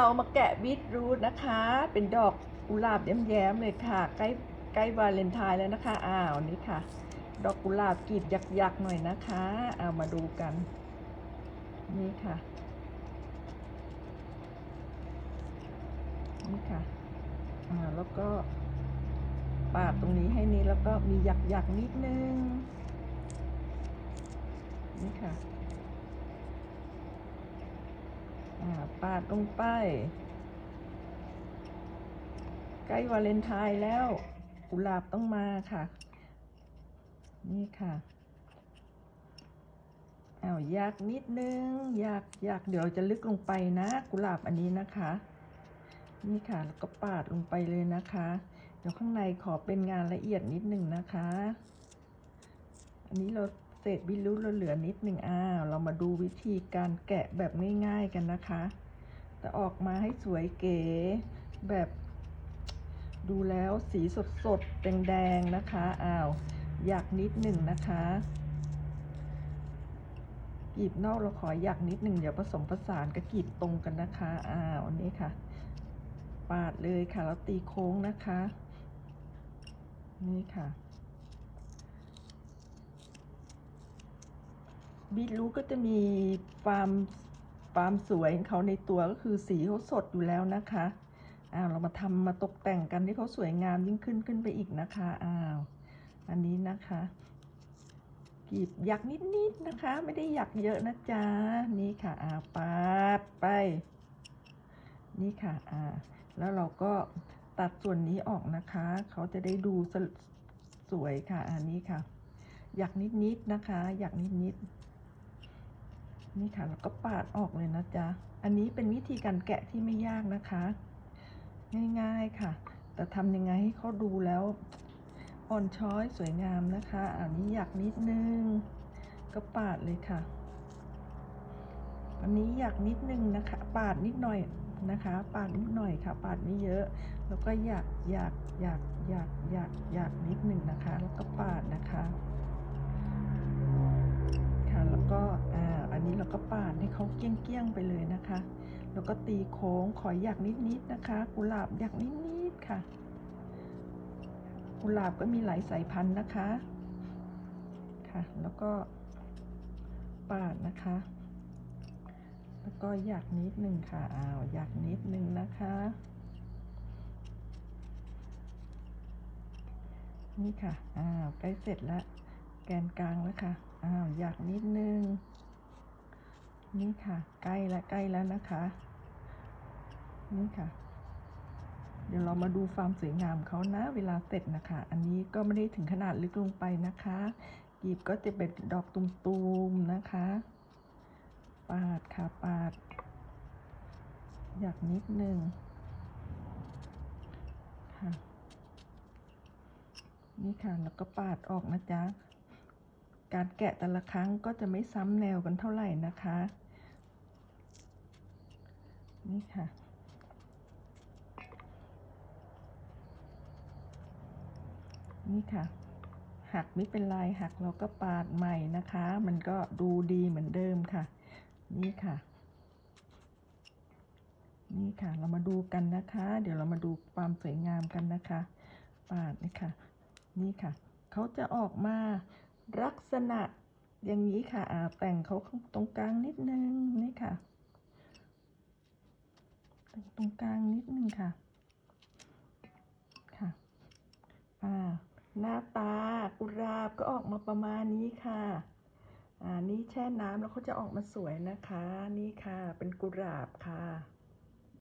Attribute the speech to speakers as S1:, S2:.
S1: เรามาแกะบีทรูทนะคะ เป็นดอกกุหลาบแย้มๆเลยค่ะ ใกล้ใกล้วาเลนไทน์แล้วนะคะ อ้าวนี่ค่ะ ดอกกุหลาบกลีบยักษ์ๆหน่อยนะคะ เอามาดูกัน นี่ค่ะ นี่ค่ะ อ่าแล้วก็ปาดตรงนี้ให้นี้แล้วก็มีหยักๆนิดนึง นี่ค่ะ อ่า ปาดลงไป ใกล้วาเลนไทน์แล้วกุหลาบต้องมาค่ะ นี่ค่ะอ้าวอยากนิดนึงอยากอยากเดี๋ยวเราจะลึกลงไปนะ กุหลาบอันนี้นะคะ นี่ค่ะแล้วก็ปาดลงไปเลยนะคะ เดี๋ยวข้างในขอเป็นงานละเอียดนิดนึงนะคะ อันนี้เรา เศษบิลูเราเหลือนิดหนึ่งอ้าวเรามาดูวิธีการแกะแบบง่ายๆกันนะคะแต่ออกมาให้สวยเก๋แบบ ดูแล้วสีสดๆแดงๆนะคะอ้าวอยากนิดหนึ่งนะคะกรีบนอกเราขออยากนิดหนึ่งเดี๋ยวผสมผสานกับกรีบตรงกันนะคะอ้าวอันนี้ค่ะ ปาดเลยค่ะแล้วตีโค้งนะคะ นี่ค่ะ บีทรูทก็จะมีความความสวยของเขาในตัวก็คือสีเขาสดอยู่แล้วนะคะอ้าวเรามาทำมาตกแต่งกันให้เขาสวยงามยิ่งขึ้นขึ้นไปอีกนะคะอ้าวอันนี้นะคะกรีบหยักนิดๆนะคะ ไม่ได้หยักเยอะนะจ๊ะนี่ค่ะอ้าวปาดไป นี่ค่ะอ่าแล้วเราก็ตัดส่วนนี้ออกนะคะ เขาจะได้ดูสสวยค่ะอันนี้ค่ะ อยากนิดๆนะคะ อยากนิดๆ นี่ค่ะแล้วก็ปาดออกเลยนะจ๊ะ อันนี้เป็นวิธีการแกะที่ไม่ยากนะคะ ง่ายๆค่ะ แต่ทำยังไงให้เขาดูแล้วอ่อนช้อยสวยงามนะคะ อันนี้อยากนิดนึง ก็ปาดเลยค่ะ อันนี้อยากนิดนึงนะคะ ปาดนิดหน่อยนะคะ ปาดนิดหน่อยค่ะ ปาดไม่เยอะ แล้วก็อยากอยากอยากอยากอยากอยากนิดหนึ่งนะคะ แล้วก็ปาดนะคะาอันนี้เราก็ปาดให้เขาเกี้ยงๆไปเลยนะคะ แล้วก็ตีโค้งขอยอยากนิดๆนะคะกุหลาบอยากนิดๆค่ะกุหลาบก็มีหลายสายพันธุ์นะคะค่ะ แล้วก็ปาดนะคะ แล้วก็อยากนิดหนึ่งค่ะอ้าวอยากนิดหนึ่งนะคะนี่ค่ะ อ้าว ใกล้เสร็จแล้ว แกนกลางแล้วค่ะ อ้าว อยากนิดนึง นี่ค่ะ ใกล้แล้วใกล้แล้วนะคะ นี่ค่ะ เดี๋ยวเรามาดูความสวยงามเขานะ เวลาเสร็จนะคะ อันนี้ก็ไม่ได้ถึงขนาดลึกลงไปนะคะกีบก็จะเป็นดอกตุ่มๆนะคะ ปาดค่ะปาด อยากนิดนึงค่ะ นี่ค่ะแล้วก็ปาดออกนะจ๊ะการแกะแต่ละครั้งก็จะไม่ซ้ำแนวกันเท่าไหร่นะคะ นี่ค่ะ นี่ค่ะ หักไม่เป็นไรหักเราก็ปาดใหม่นะคะ มันก็ดูดีเหมือนเดิมค่ะ นี่ค่ะ นี่ค่ะ เรามาดูกันนะคะ เดี๋ยวเรามาดูความสวยงามกันนะคะ ปาดนี่ค่ะ นี่ค่ะ เขาจะออกมาลักษณะอย่างนี้ค่ะ แต่งเขาตรงกลางนิดนึง นี่ค่ะ แต่งตรงกลางนิดนึงค่ะ ค่ะ อ่า หน้าตากุหลาบก็ออกมาประมาณนี้ค่ะอ่านี่แช่น้ำแล้วเขาจะออกมาสวยนะคะ นี่ค่ะ เป็นกุหลาบค่ะ